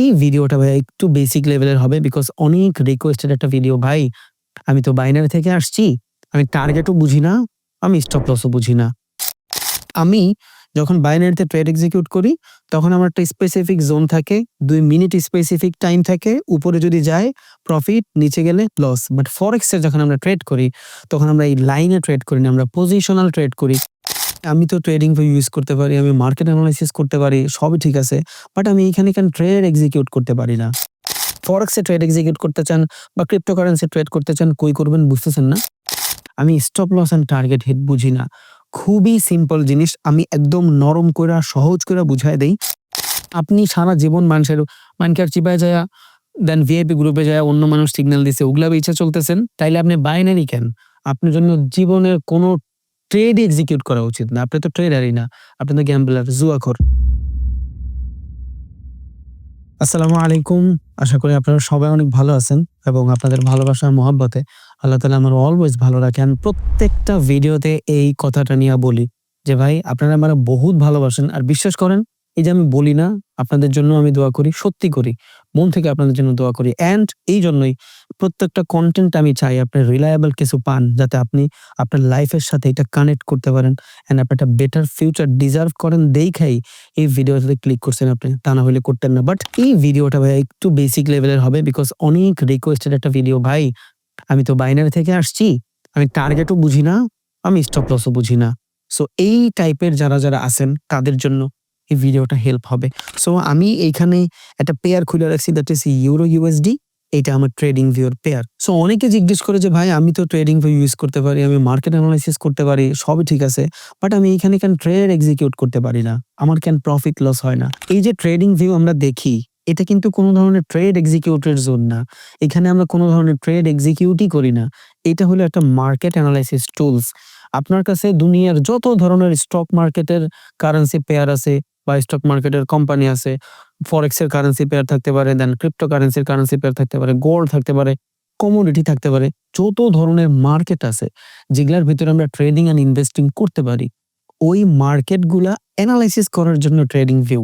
এই ভিডিওটা ভাই একটু বেসিক লেভেলের হবে বিকজ অনেক রিকোয়েস্টেড একটা ভিডিও ভাই। আমি তো বাইনারি থেকে আসছি, আমি টার্গেটও বুঝি না, আমি স্টপ লসও বুঝি না। আমি যখন বাইনারিতে ট্রেড এক্সিকিউট করি, তখন আমার একটা স্পেসিফিক জোন থাকে, দুই মিনিট স্পেসিফিক টাইম থাকে, উপরে যদি যায় প্রফিট নিচে গেলে লস বাট ফরেক্সের যখন আমরা ট্রেড করি, তখন আমরা এই লাইনে ট্রেড করি না, আমরা পজিশনাল ট্রেড করি। আমি তো ট্রেডিং ভিউ ইউজ করতে পারি, আমি মার্কেট অ্যানালাইসিস করতে পারি, সবই ঠিক আছে বাট আমি এখানে এখানে ট্রেড এক্সিকিউট করতে পারি না? ফরেক্সে ট্রেড এক্সিকিউট করতে চান বা ক্রিপ্টোকারেন্সি ট্রেড করতে চান, কই করবেন বুঝতেছেন না? আমি stop loss and target hit বুঝি না। খুবই সিম্পল জিনিস, আমি একদম নরম করে সহজ করে বুঝাই দেই। আপনি সারা জীবন মানুষের মানকে আর চিপায় যায় দেন ভিআইপি গ্রুপে যায়, অন্য মানুষ সিগন্যাল দিছে, ওগুলা ইচ্ছা চলতেছেন, তাইলে আপনি বাইনারি কেন? আপনার জন্য জীবনের কোনো ট্রেড এক্সিকিউট করা উচিত না। আপনি তো ট্রেডারই না, আপনি তো গ্যাম্বলার জুয়াখর। আসসালামু আলাইকুম। আশা করি আপনারা সবাই অনেক ভালো আছেন এবং আপনাদের ভালোবাসার মহাব্বতে আল্লাহ তালা আমার অলওয়েজ ভালো রাখেন। প্রত্যেকটা ভিডিওতে এই কথাটা নিয়ে বলি যে, ভাই, আপনারা আমার বহুত ভালোবাসেন আর বিশ্বাস করেন এই যে আমি বলি না, আপনাদের জন্য আমি দোয়া করি, সত্যি করি, মন থেকে আপনাদের জন্য দোয়া করি। অ্যান্ড এই জন্যই প্রত্যেকটা কন্টেন্ট আমি চাই আপনি রিলায়েবল কিছু পান, যাতে আপনি আপনার লাইফের সাথে এটা কানেক্ট করতে পারেন অ্যান্ড আপনি একটা বেটার ফিউচার ডিজার্ভ করেন, দেখাই এই ভিডিওটাতে ক্লিক করছেন আপনি, তা না হলে করতেন না। বাট এই ভিডিওটা ভাই একটু বেসিক লেভেলের হবে বিকজ অনেক রিকোয়েস্টেড একটা ভিডিও ভাই, আমি তো বাইনারি থেকে আসছি, আমি টার্গেটও বুঝি না, আমি স্টপ লসও বুঝি না। সো এই টাইপের যারা যারা আছেন, তাদের জন্য এই ভিডিওটা হেল্প হবে। সো আমি এইখানে একটা পেয়ার খুলে রাখছি দ্যাট ইস ইউরো ইউএসডি এটা আমার ট্রেডিং ভিউর পেয়ার সো অনেকে জিজ্ঞেস করে যে, ভাই, আমি তো ট্রেডিং ভিউ ইউজ করতে পারি, আমি মার্কেট অ্যানালাইসিস করতে পারি, সবই ঠিক আছে বাট আমি এখানে কেন ট্রেড এক্সিকিউট করতে পারি না, আমার কেন প্রফিট লস হয় না। এই যে ট্রেডিং ভিউ আমরা দেখি, এটা কিন্তু কোনো ধরনের ট্রেড এক্সিকিউটের জোন না। এখানে আমরা কোনো ধরনের ট্রেড এক্সিকিউটই করি না। এটা হলো একটা মার্কেট অ্যানালাইসিস টুলস আপনার কাছে দুনিয়ার যত ধরনের স্টক মার্কেটের কারেন্সি পেয়ার আছে বা স্টক মার্কেটের কোম্পানি আছে ফরেক্সের কারেন্সি পেয়ার থাকতে পারে দেন ক্রিপ্টো কারেন্সির কারেন্সি পেয়ার থাকতে পারে গোল্ড থাকতে পারে কমোডিটি থাকতে পারে, যত ধরনের মার্কেট আছে, যেগুলোর ভিতরে আমরা ট্রেডিং অ্যান্ড ইনভেস্টিং করতে পারি, ওই মার্কেটগুলা অ্যানালাইসিস করার জন্য ট্রেডিং ভিউ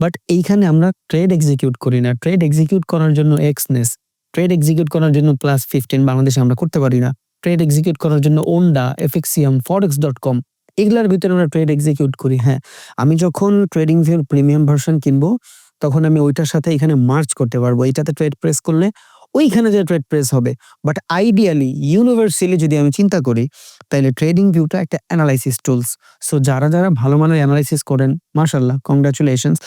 বাট এইখানে আমরা ট্রেড এক্সিকিউট করি না। ট্রেড এক্সিকিউট করার জন্য এক্সনেস ট্রেড এক্সিকিউট করার জন্য প্লাস ফিফটিন বাংলাদেশে আমরা করতে পারি না। ট্রেড এক্সিকিউট করার জন্য ওন্ডা এফএক্সিয়াম ফরেক্স ডট কম এগুলার ভিতরে আমরা ট্রেড এক্সিকিউট করি হ্যাঁ। আমি যখন ট্রেডিং ভিউর প্রিমিয়াম ভার্সন কিনবো, তখন আমি ওইটার সাথে এখানে মার্চ করতে পারব। এটাতে ট্রেড প্রেস করলে ওইখানে যে ট্রেড প্রেস হবে। বাট আইডিয়ালি ইউনিভার্সালি যদি আমি চিন্তা করি তাহলে ট্রেডিং ভিউটা একটা অ্যানালাইসিস টুলস সো যারা যারা ভালো মানের অ্যানালাইসিস করেন মার্শাল্লাহ কংগ্রাচুলেশনস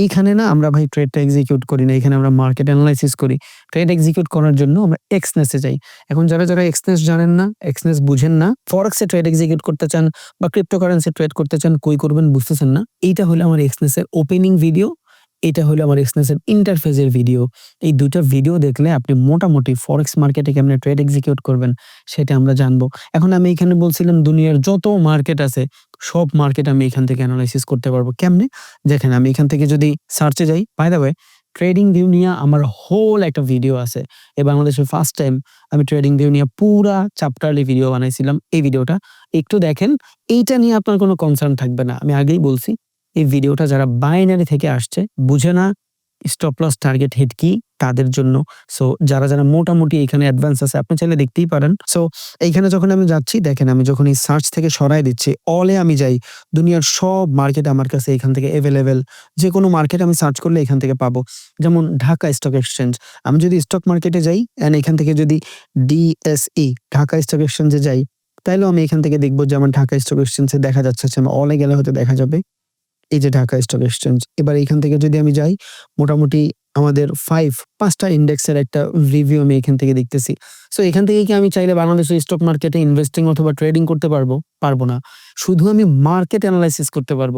এইখানে না আমরা ভাই ট্রেডটা এক্সিকিউট করি না এখানে আমরা মার্কেট অ্যানালাইসিস করি। ট্রেড এক্সিকিউট করার জন্য আমরা এক্সনেসে যাই। এখন যারা যারা এক্সনেস জানেন না এক্সনেস বুঝেন না ফরেক্সে ট্রেড এক্সিকিউট করতে চান বা ক্রিপ্টোকারেন্সি ট্রেড করতে চান, কই করবেন বুঝতেছেন না? এইটা হলো আমার এক্সনেসের ওপেনিং ভিডিও এটা হলো আমার এক্সনেসের ইন্টারফেসের ভিডিও এই দুটো ভিডিও দেখলে আপনি মোটামুটি ফরেক্স মার্কেটে কেমনে ট্রেড এক্সিকিউট করবেন সেটা আমরা জানব। এখন আমি এখানে বলছিলাম দুনিয়ার যত মার্কেট আছে, সব মার্কেট আমি এখান থেকে অ্যানালাইসিস করতে পারব। কেমনে? দেখেন আমি এখান থেকে যদি সার্চে যাই by the way trading view নিয়ে আমার হোল একটা ভিডিও আছে। এই বাংলাদেশের ফার্স্ট টাইম আমি ট্রেডিং ভিউ নিয়ে পুরা চ্যাপ্টারলি ভিডিও বানাইছিলাম। এই ভিডিওটা একটু দেখেন, এইটা নিয়ে আপনার কোনো কনসার্ন থাকবে না। আমি আগেই বলছি এই ভিডিওটা যারা বাইনারি থেকে আসছে, বুঝে না স্টপ লস টার্গেট হিট কি তাদের জন্য। সো যারা যারা মোটামুটি এখানে অ্যাডভান্স আছে, আপনি চাইলে দেখতেই পারেন। সো এইখানে যখন আমি যাচ্ছি, দেখেন আমি যখন এই সার্চ থেকে সরাই দিচ্ছি অলে আমি যাই, দুনিয়ার সব মার্কেট আমার কাছে এখান থেকে অ্যাভেলেবেল যে কোনো মার্কেট আমি সার্চ করলে এখান থেকে পাবো। যেমন ঢাকা স্টক এক্সচেঞ্জ আমি যদি স্টক মার্কেটে যাই অ্যান্ড এখান থেকে যদি ডিএসই ঢাকা স্টক এক্সচেঞ্জে যাই, তাইলেও আমি এখান থেকে দেখব যে আমার ঢাকা স্টক এক্সচেঞ্জে দেখা যাচ্ছে আমি অলে গেলে হয়তো দেখা যাবে। এই যে ঢাকা স্টক এক্সচেঞ্জ এবার এখান থেকে যদি আমি যাই, মোটামুটি আমাদের ফাইভ পাঁচটা ইন্ডেক্সের একটা রিভিউ আমি এখান থেকে দেখতেছি। সো এখান থেকে কি আমি চাইলে বাংলাদেশের স্টক মার্কেটে ইনভেস্টিং অথবা ট্রেডিং করতে পারব? পারব না। শুধু আমি মার্কেট অ্যানালাইসিস করতে পারব।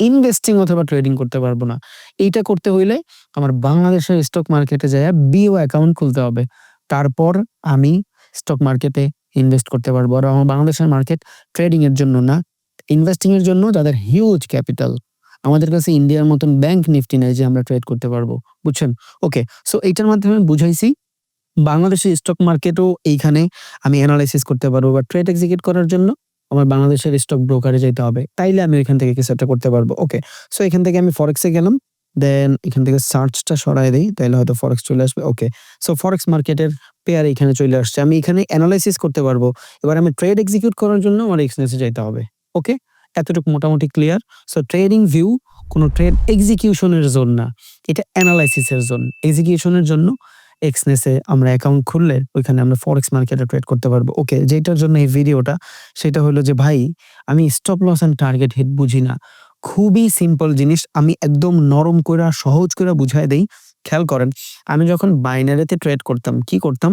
ইনভেস্টিং অথবা ট্রেডিং করতে পারব না। এইটা করতে হইলে আমার বাংলাদেশের স্টক মার্কেটে যায় বিও অ্যাকাউন্ট খুলতে হবে। তারপর আমি স্টক মার্কেটে ইনভেস্ট করতে পারব। আর আমার বাংলাদেশের মার্কেট ট্রেডিং এর জন্য না। ইনভেস্টিং এর জন্য তাদের হিউজ ক্যাপিটাল আমাদের কাছে ইন্ডিয়ার মতন ব্যাংক নিফটি নেই যে আমরা ট্রেড করতে পারব, বুঝছেন? ওকে সো এইটার মাধ্যমে বুঝাইছি, বাংলাদেশের স্টক মার্কেটও এইখানে আমি অ্যানালাইসিস করতে পারব বা ট্রেড এক্সিকিউট করার জন্য আমার বাংলাদেশের স্টক ব্রোকারে যেতে হবে। তাইলে আমি ওইখান থেকে কিছু একটা করতে পারব। ওকে সো এখান থেকে আমি ফরেক্সে গেলাম দেন এখান থেকে সার্চটা সরাই দিই তাহলে হয়তো ফরেক্স চলে আসবে। ওকে সো ফরেক্স মার্কেটের পেয়ার এখানে চলে আসছে। আমি এখানে অ্যানালাইসিস করতে পারব। এবার আমি ট্রেড এক্সিকিউট করার জন্য আমার এক্সনেসে যেতে হবে। ওকে এতটুকু মোটামুটি ক্লিয়ার সো ট্রেডিং ভিউ কোনো ট্রেড এক্সিকিউশনের জোন না। এটা অ্যানালাইসিসের জোন এক্সিকিউশনের জন্য এক্সনেসে আমরা অ্যাকাউন্ট খুললে ওইখানে আমরা ফরেক্স মার্কেটে ট্রেড করতে পারব। ওকে যেটার জন্য এই ভিডিওটা সেটা হলো যে, ভাই, আমি stop loss and target hit বুঝি না। খুবই সিম্পল জিনিস। আমি একদম নরম করে সহজ করে বুঝাই দেই। খেয়াল করেন, আমি যখন বাইনারিতে ট্রেড করতাম, কি করতাম?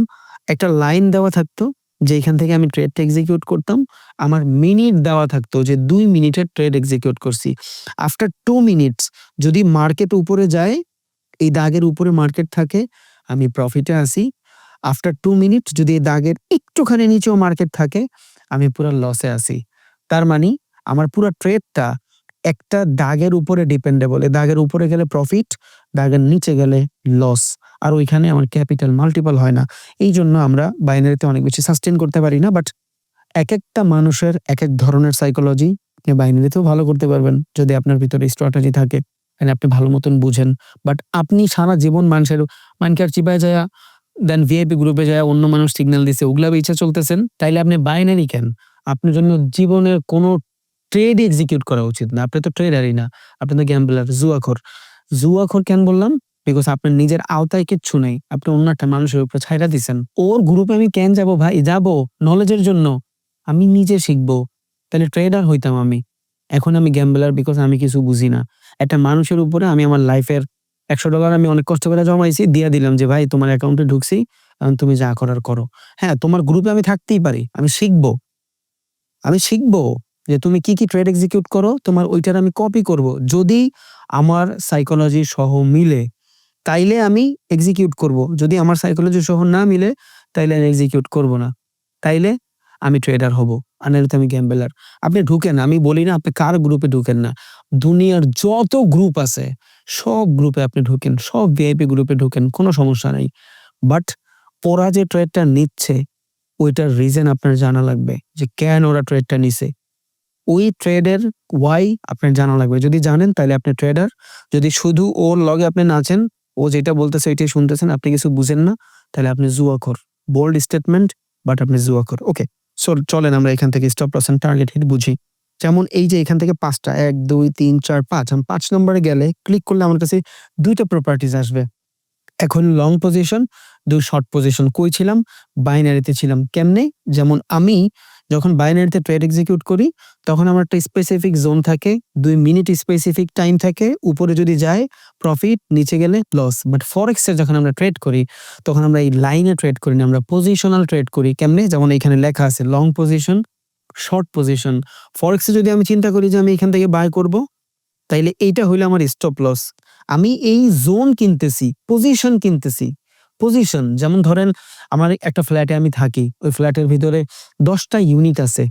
একটা লাইন দেওয়া থাকতো যে এখান থেকে আমি ট্রেডটা এক্সিকিউট করতাম, আমার মিনিট দেওয়া থাকতো যে দুই মিনিটের ট্রেড এক্সিকিউট করছি। আফটার টু মিনিটস যদি মার্কেট উপরে যায়, এই দাগের উপরে মার্কেট থাকে, আমি প্রফিটে আসি। আফটার টু মিনিট যদি এই দাগের একটুখানি নিচেও মার্কেট থাকে, আমি পুরো লসে আসি। তার মানে আমার পুরো ট্রেডটা একটা দাগের উপরে ডিপেন্ডেবল এই দাগের উপরে গেলে প্রফিট দাগের নিচে গেলে লস আর ওইখানে আমার ক্যাপিটাল মাল্টিপল হয় না। এই জন্য আমরা বাইনারিতে অনেক বেশি সাস্টেন করতে পারি না বাট এক একটা মানুষের এক এক ধরনের সাইকোলজি আপনি বাইনারিতেও ভালো করতে পারবেন, যদি আপনার ভিতরে স্ট্র্যাটেজি থাকে মানে আপনি ভালো মতন বুঝেন। বাট আপনি সারা জীবন মানুষের মানকার চিপায় যায় দেন ভিআইপি গ্রুপে যায় অন্য মানুষ সিগন্যাল দিছে, ওগুলা ইচ্ছা চলতেছেন, তাইলে আপনি বাইনারি কেন? আপনার জন্য জীবনের কোনো ট্রেড এক্সিকিউট করা উচিত না। আপনি তো ট্রেডারই না। আপনি তো গ্যাম্বলার জুয়াখর। জুয়াখর কেন বললাম? বিকজ আপনার নিজের আওতায় কিচ্ছু নেই। আপনি অন্য একটা মানুষের উপরে ছাইরা দিচ্ছেন ওর গ্রুপে আমি কেন যাব ভাই? যাব নলেজের জন্য। আমি নিজে শিখব। তাহলে ট্রেডার হইতাম আমি। এখন আমি গ্যাম্বলার বিকজ আমি কিছু বুঝি না। একটা মানুষের উপরে আমি আমার লাইফের একশো ডলার আমি অনেক কষ্ট করে জমাইছি, দিয়ে দিলাম যে, ভাই, তোমার অ্যাকাউন্টে ঢুকছি তুমি যা করার করো। হ্যাঁ তোমার গ্রুপে আমি থাকতেই পারি। আমি শিখব। আমি শিখব। যে তুমি কি কি ট্রেড এক্সিকিউট করো, তোমার ওইটার আমি কপি করব। যদি আমার সাইকোলজি সহ মিলে, তাইলে আমি এক্সিকিউট করব। যদি আমার সাইকোলজি সহ না মিলে, তাইলে আমি এক্সিকিউট করব না। তাইলে আমি ট্রেডার হব আর আমি গ্যাম্বেলার আপনি ঢুকেন, আমি বলি না, আপনি কার গ্রুপে ঢুকেন না। দুনিয়ার যত গ্রুপ আছে, সব গ্রুপে আপনি ঢুকেন, সব ভিআইপি গ্রুপে ঢুকেন, কোনো সমস্যা নাই। বাট ওরা যে ট্রেডটা নিচ্ছে, ওইটার রিজন আপনার জানা লাগবে যে কেন ওরা ট্রেডটা নিছে। ওই ট্রেডের, ওয়াই আপনার জানা লাগবে। যদি জানেন, তাহলে আপনি ট্রেডার। যদি শুধু ওর লগে আপনি নাচেন, ও যেটা বলতেছে ওইটাই শুনতেছেন, আপনি কিছু বুঝেন না, তাহলে আপনি জুয়াখর বোল্ড স্টেটমেন্ট বাট আপনি জুয়াখর ওকে সো চলেন আমরা এখান থেকে স্টপ লস টার্গেট হিট বুঝি। যেমন এই যে এখান থেকে পাঁচটা, এক, দুই, তিন, চার, পাঁচ, আমি পাঁচ নম্বরে গেলে ক্লিক করলে আমার কাছে দুইটা প্রপার্টিজ আসবে। এখন লং পজিশন দুই শর্ট পজিশন কই ছিলাম? বাইনারিতে ছিলাম। কেমনে? যেমন আমি যখন বাইনারিতে ট্রেড এক্সিকিউট করি, তখন আমার একটা স্পেসিফিক জোন থাকে, দুই মিনিট স্পেসিফিক টাইম থাকে, উপরে যদি যায় প্রফিট নিচে গেলে লস বাট ফরেক্সের যখন আমরা ট্রেড করি, তখন আমরা এই লাইনে ট্রেড করি না, আমরা পজিশনাল ট্রেড করি। কেমনে? যেমন এখানে লেখা আছে লং পজিশন শর্ট পজিশন ফরেক্সে যদি আমি চিন্তা করি যে আমি এখান থেকে বাই করব, তাইলে এইটা হইল আমার স্টপ লস আমি এই জোন কিনতেছি পজিশন কিনতেছি পজিশন যেমন ধরেন আমার একটা ফ্ল্যাটে আমি থাকি, ওই ফ্ল্যাটের ভিতরে দশটা ইউনিট আছে।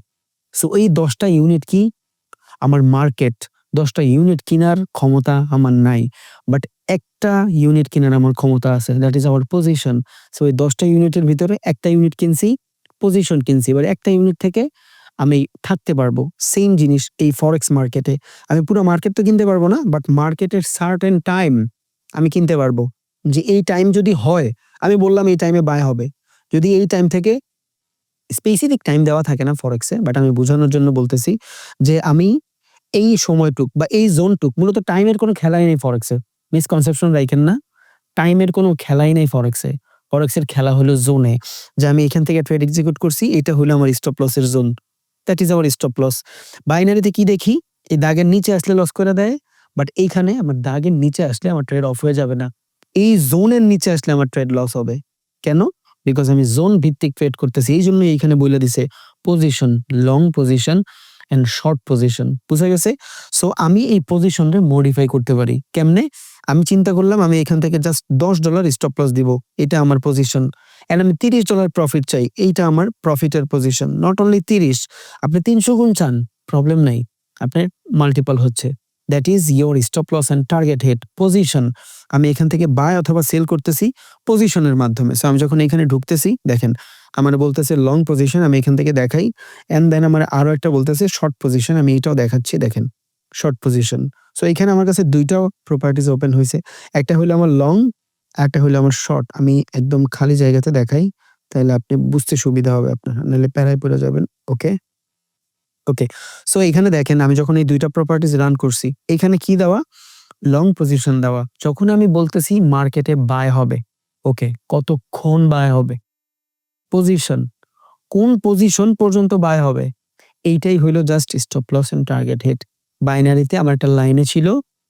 সো এই দশটা ইউনিট কি? আমার মার্কেট দশটা ইউনিট কেনার ক্ষমতা আমার নাই। বাট একটা ইউনিট কেনার আমার ক্ষমতা আছে that is our position so এই দশটা ইউনিটের ভিতরে একটা ইউনিট কিনছি পজিশন কিনছি। এবার একটা ইউনিট থেকে আমি থাকতে পারব সেম জিনিস এই ফরেক্স মার্কেটে আমি পুরো মার্কেট তো কিনতে পারব না বাট মার্কেটের সার্টেন টাইম আমি কিনতে পারব। যে এই টাইম যদি হয়, আমি বললাম এই টাইমে বাই হবে। যদি এই টাইম থেকে স্পেসিফিক টাইম দেওয়া থাকে না ফরেক্সে বাট আমি বোঝানোর জন্য বলতেছি যে আমি এই সময়টুক বা এই জোনটুক মূলত টাইমের কোনো খেলাই নেই ফরেক্সে মিসকনসেপশন রাখেন না। টাইমের কোনো খেলাই নেই ফরেক্সে ফরেক্সের খেলা হলো জোনে যে আমি এখান থেকে ট্রেড এক্সিকিউট করছি, এটা হলো আমার স্টপ লসের zone that is our stop loss বাইনারিতে কি দেখি? এই দাগের নিচে আসলে লস করে দেয় বাট এইখানে আমার দাগের নিচে আসলে আমার ট্রেড অফ হয়ে যাবে না। এই জোনের নিচে আসলে আমার ট্রেড লস হবে। কেন? বিকজ আমি জোন ভিত্তিক ট্রেড করতেছি। এই জন্যই এইখানে বলে দিছে position long position and short position বুঝা গেছে? সো আমি এই পজিশনটা মডিফাই করতে পারি। কেমনে? আমি চিন্তা করলাম, আমি এখান থেকে জাস্ট দশ ডলার স্টপ লস দিব। এটা আমার পজিশন অ্যান্ড আমি তিরিশ ডলার প্রফিট চাই। এইটা আমার প্রফিটের পজিশন নট অনলি তিরিশ, আপনি তিনশো গুণ চান। প্রবলেম নাই। আপনার মাল্টিপল হচ্ছে। That is your stop loss and target hit position আমি এখান থেকে বাই অথবা সেল করতেছি পজিশনের মাধ্যমে। সো আমি যখন এখানে ঢুকতেছি, দেখেন, আমার বলতেছে লং পজিশন আমি এখান থেকে দেখাই। অ্যান্ড দেন আমার আরও একটা বলতেছে শর্ট পজিশন আমি এটাও দেখাচ্ছি, দেখেন শর্ট পজিশন সো এখানে আমার কাছে দুইটা প্রপার্টিজ ওপেন হয়েছে। একটা হলো আমার লং একটা হলো আমার শর্ট আমি একদম খালি জায়গাতে দেখাই, তাহলে আপনি বুঝতে সুবিধা হবে আপনার। নাহলে প্যারায় পড়ে যাবেন ওকে ওকে সো এখানে দেখেন আমি যখন এই দুইটা প্রপার্টিজ রান করছি, এখানে কি দেওয়া? লং পজিশন দেওয়া। যখন আমি বলতেছি মার্কেটে বাই হবে ওকে কতক্ষণ বাই হবে? পজিশন কোন পজিশন পর্যন্ত বাই হবে? এইটাই হইল just stop loss and target hit বাইনারিতে আমার একটা লাইনে ছিল,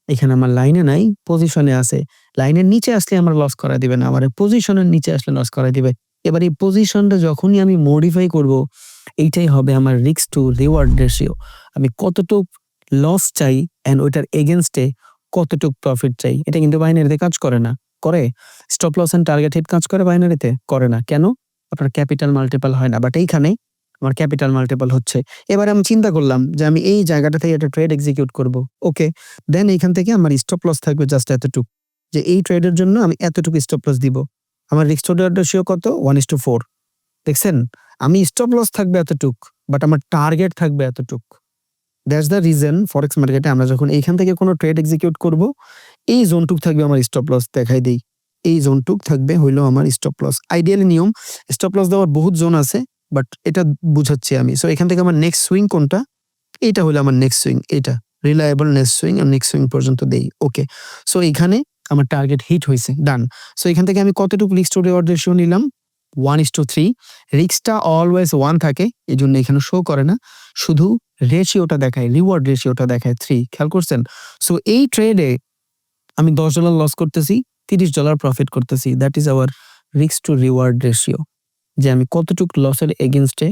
এখানে আমার লাইনে নাই পজিশনে আছে। লাইনের নিচে আসলে আমার লস করা দিবে না, আমার পজিশনের নিচে আসলে লস করা দিবে। এবার এই পজিশনটা যখনই আমি মডিফাই করব এইটাই হবে আমার রিক্স টু রিওয়ার্ড রেশিও আমি কতটুক লস চাই অ্যান্ড ওইটার এগেনস্টে কতটুক প্রফিট চাই? এটা কিন্তু বাইনারিতে কাজ করে না। করে? Stop loss and target hit কাজ করে বাইনারিতে করে না। কেন? আপনার ক্যাপিটাল মাল্টিপল হয় না। বাট এইখানে আমার ক্যাপিটাল মাল্টিপল হচ্ছে। এবার আমি চিন্তা করলাম যে আমি এই জায়গাটা থেকে একটা ট্রেড এক্সিকিউট করব। ওকে দেন এইখান থেকে আমার স্টপ লস থাকবে জাস্ট এতটুক। যে এই ট্রেডের জন্য আমি এতটুকু স্টপ লস দিব। আমার রিক্স টু রেশিও কত? ওয়ান ইস টু ফোর দেখছেন? আমি স্টপ লস থাকবে এতটুক বাট আমার টার্গেট থাকবে এতটুক। দ্যাটস দ্য রিজন ফরেক্স মার্কেটে আমরা যখন এইখান থেকে কোনো ট্রেড এক্সিকিউট করব, এই জোনটুক থাকবে আমার স্টপ লস দেখাই দেই। এই জোনটুক থাকবে হইল আমার স্টপ লস আইডিয়ালি নিয়ম স্টপ লস দেওয়ার বহুত জোন আছে বাট এটা বুঝাচ্ছি আমি। সো এখান থেকে আমার নেক্সট সুইং কোনটা? এটা হলো আমার নেক্সট সুইং এটা রিলায়েবল নেক্সট সুইং আর নেক্সট সুইং পর্যন্ত দেই ওকে সো এখানে আমার টার্গেট হিট হয়েছে ডান সো এখান থেকে আমি কতটুকু রিক্স রিওয়ার্ড রেশিও নিলাম? ওয়ান ইস টু থ্রি রিক্সটা অলওয়েজ ওয়ান থাকে এই জন্য এখানে শো করে না, শুধু রেশিওটা দেখায় রিওয়ার্ড রেশিওটা দেখায় থ্রি খেয়াল করছেন? সো এই ট্রেডে আমি দশ ডলার লস করতেছি, তিরিশ ডলার প্রফিট করতেছি দ্যাট ইজ আওয়ার রিক্স টু রিওয়ার্ড রেশিও যে আমি কতটুক লসের এগেনস্টে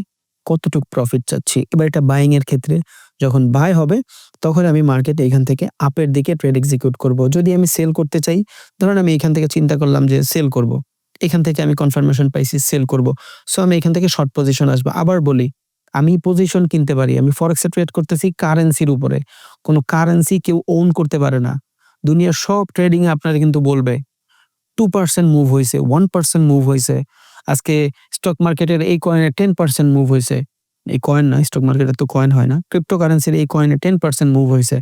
কতটুক প্রফিট চাচ্ছি। এবার এটা বাইং এর ক্ষেত্রে যখন বাই হবে, তখন আমি মার্কেটে এখান থেকে আপের দিকে ট্রেড এক্সিকিউট করব। যদি আমি সেল করতে চাই, ধরেন আমি এখান থেকে চিন্তা করলাম যে সেল করব। এখান থেকে আমি কনফার্মেশন পাইছি সেল করব। সো আমি এখান থেকে শর্ট পজিশন আসব। আবার বলি, আমি পজিশন কিনতে পারি, আমি ফরেক্সে ট্রেড করতেছি কারেন্সির উপরে। কোনো কারেন্সি কেউ ওন করতে পারে না। দুনিয়ার সব ট্রেডিং আপনারা কিন্তু বলবে টু পার্সেন্ট মুভ হয়েছে ওয়ান পার্সেন্ট মুভ হয়েছে আজকে স্টক মার্কেটের এই কয়েনে টেন পার্সেন্ট মুভ হয়েছে এই কয়েন না স্টক মার্কেটে তো কয়েন হয় না। ক্রিপ্টো কারেন্সির এই কয়েনে টেন পার্সেন্ট মুভ হয়েছে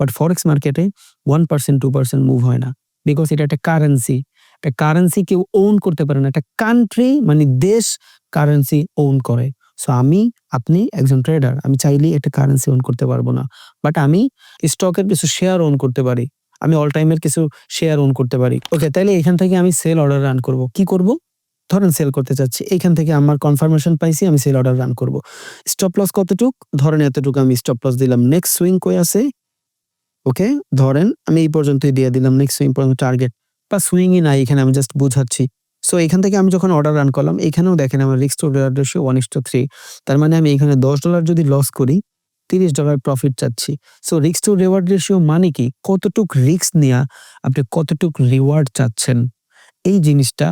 বাট ফরেক্স মার্কেটে one percent two percent move হয় না। বিকজ এটা একটা কারেন্সি একটা কারেন্সি কেউ ওন করতে পারে না। একটা কান্ট্রি মানে দেশ কারেন্সি ওন করে। সো আমি, আপনি একজন ট্রেডার আমি চাইলেই একটা কারেন্সি ওন করতে পারব না। বাট আমি স্টকের কিছু শেয়ার ওন করতে পারি। আমি অল টাইমের কিছু শেয়ার ওন করতে পারি। ওকে তাইলে এখান থেকে আমি সেল অর্ডার রান করব। কি করব? ধরেন সেল করতে চাচ্ছি। এখান থেকে আমার কনফার্মেশন পাইছি, আমি সেল অর্ডার রান করব। স্টপ লস কতটুক? ধরেন এতটুকু আমি স্টপ লস দিলাম। নেক্সট সুইং কই আছে? ওকে ধরেন আমি এই পর্যন্তই দিয়ে দিলাম। নেক্সট সুইং পর্যন্ত টার্গেট বা সুইংই নাই, এখানে আমি জাস্ট বুঝাচ্ছি। সো এখান থেকে আমি যখন অর্ডার রান করলাম, এখানেও দেখেন আমার রিক্স to dollar ratio one is two three তার মানে আমি এখানে দশ ডলার যদি লস করি, তিরিশ ডলার প্রফিট চাচ্ছি। সো রিক্স টু রিওয়ার্ড রেশিও মানে কি? কতটুক রিক্স নেওয়া আপনি কতটুক রিওয়ার্ড চাচ্ছেন? এই জিনিসটা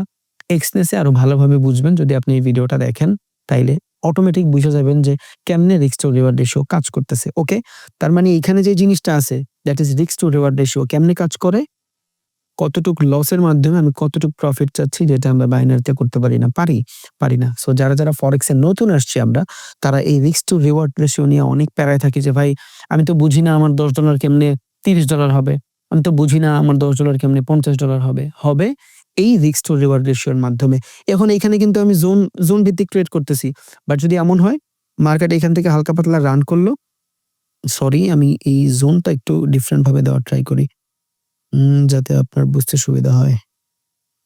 এক্সনেসে আরও ভালোভাবে বুঝবেন যদি আপনি এই ভিডিওটা দেখেন, তাইলে অটোমেটিক বুঝে যাবেন যে কেমনে রিক্স টু রিওয়ার্ড রেশিও কাজ করতেছে ওকে তার মানে এখানে যে জিনিসটা আছে দ্যাট ইজ রিক্স টু রিওয়ার্ড রেশিও কেমনে কাজ করে? কতটুক লসের মাধ্যমে আমি কতটুক প্রফিট চাচ্ছি যেটা আমরা বাইনারিতে করতে পারি না? পারি পারি না। সো যারা যারা ফরেক্স এ নতুন আসছি আমরা, তারা এই রিক্স টু রিওয়ার্ড রেশিও নিয়ে অনেক প্যারায় থাকি যে, ভাই, আমি তো বুঝি না আমার দশ ডলার কেমনে তিরিশ ডলার হবে? আমি তো বুঝি না আমার দশ ডলার কেমনে পঞ্চাশ ডলার হবে? হবে এই রিক্স টু রিওয়ার্ড রেশিওর মাধ্যমে। এখন এখানে কিন্তু আমি জোন জোন ভিত্তিক ট্রেড করতেছি। বাট যদি এমন হয় মার্কেট এখান থেকে হালকা পাতলা রান করল সরি আমি এই জোনটা একটু ডিফারেন্ট ভাবে দেওয়ার ট্রাই করি। যাতে আপনার বুঝতে সুবিধা হয়।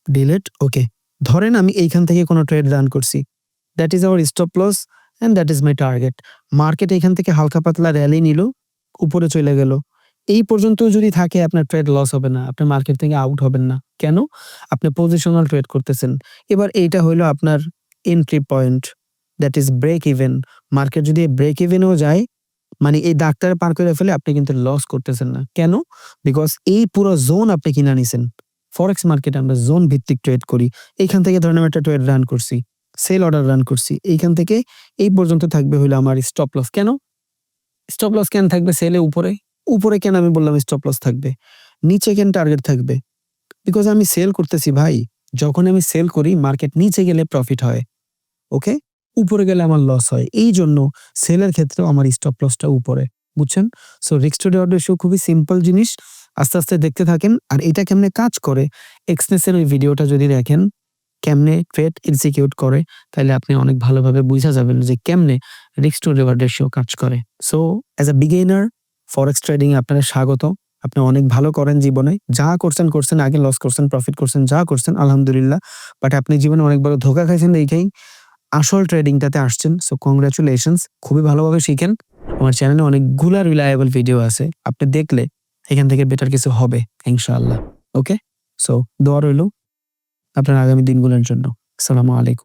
ডিলেট ওকে ধরেন আমি এইখান থেকে কোনো ট্রেড রান করছি। That is our stop loss and that is my target market এখান থেকে হালকা পাতলা র্যালি নিল, উপরে চলে গেল। এই পর্যন্ত যদি থাকে, আপনার ট্রেড লস হবে না আপনি মার্কেট থেকে আউট হবেন না। কেন? আপনি পজিশনাল ট্রেড করতেছেন। এবার এইটা হলো আপনার entry point that is break even market যদি ব্রেক ইভেনও যায় মানে এই ডাক্তার পার করে ফেলে আপনি কিন্তু লস করতেছেন না। কেন? বিকজ এই পুরো জোন আপনি কিনা নিছেন ফরেক্স মার্কেটে আমরা জোন ভিত্তিক ট্রেড করি। এইখান থেকে ধরেন আমি একটা ট্রেড রান করছি। সেল অর্ডার রান করছি। এইখান থেকে এই পর্যন্ত থাকবে হলো আমার স্টপ লস কেন? স্টপ লস কেন থাকবে সেলে উপরে? উপরে কেন আমি বললাম স্টপ লস থাকবে? নিচে কেন টার্গেট থাকবে? বিকজ আমি সেল করতেছি ভাই। যখন আমি সেল করি মার্কেট নিচে গেলে প্রফিট হয়। ওকে উপরে গেলে আমার লস হয়। এই জন্য সেলের ক্ষেত্রেও আমার স্টপ লসটা উপরে, বুঝছেন? সো রিক্স টু রিওয়ার্ড রেশিও খুবই সিম্পল জিনিস। আস্তে আস্তে দেখতে থাকেন। আর এটা কেমনে কাজ করে? এক্সনেসের ওই ভিডিওটা যদি দেখেন, কেমনে ট্রেড এক্সিকিউট করে তাহলে আপনি অনেক ভালোভাবে বুঝা যাবেন যে কেমনে রিক্স টু রিওয়ার্ড রেশিও কাজ করে। So as a beginner forex trading আপনারা স্বাগত। আপনি অনেক ভালো করেন জীবনে। যা করছেন করছেন, আগে লস করছেন প্রফিট করছেন, যা করছেন, আলহামদুলিল্লাহ। বাট আপনি জীবনে অনেক বড় ধোকা খাইছেন এইটাই আসল ট্রেডিংটাতে আসছেন। সো কংগ্রাচুলেশনস খুবই ভালোভাবে শিখেন। আমার চ্যানেলে অনেকগুলা রিলায়েবল ভিডিও আছে। আপনি দেখলে এখান থেকে বেটার কিছু হবে, ইনশাআল্লাহ। ওকে সো দোয়া রইল আপনার আগামী দিনগুলোর জন্য। সালামু আলাইকুম।